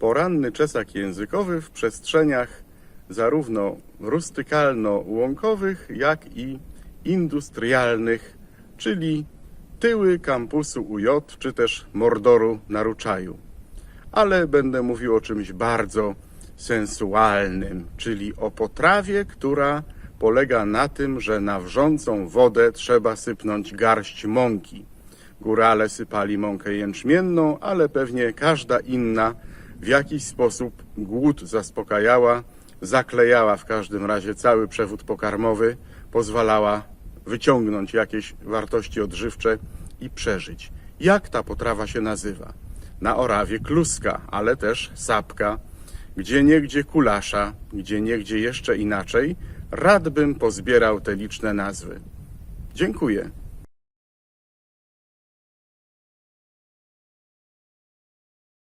poranny czesak językowy w przestrzeniach zarówno rustykalno-łąkowych, jak i industrialnych, czyli tyły kampusu UJ, czy też Mordoru na Ruczaju. Ale będę mówił o czymś bardzo sensualnym, czyli o potrawie, która polega na tym, że na wrzącą wodę trzeba sypnąć garść mąki. Górale sypali mąkę jęczmienną, ale pewnie każda inna w jakiś sposób głód zaspokajała, zaklejała w każdym razie cały przewód pokarmowy, pozwalała wyciągnąć jakieś wartości odżywcze i przeżyć. Jak ta potrawa się nazywa? Na Orawie kluska, ale też sapka, gdzie niegdzie kulasza, gdzie niegdzie jeszcze inaczej. Rad bym pozbierał te liczne nazwy. Dziękuję.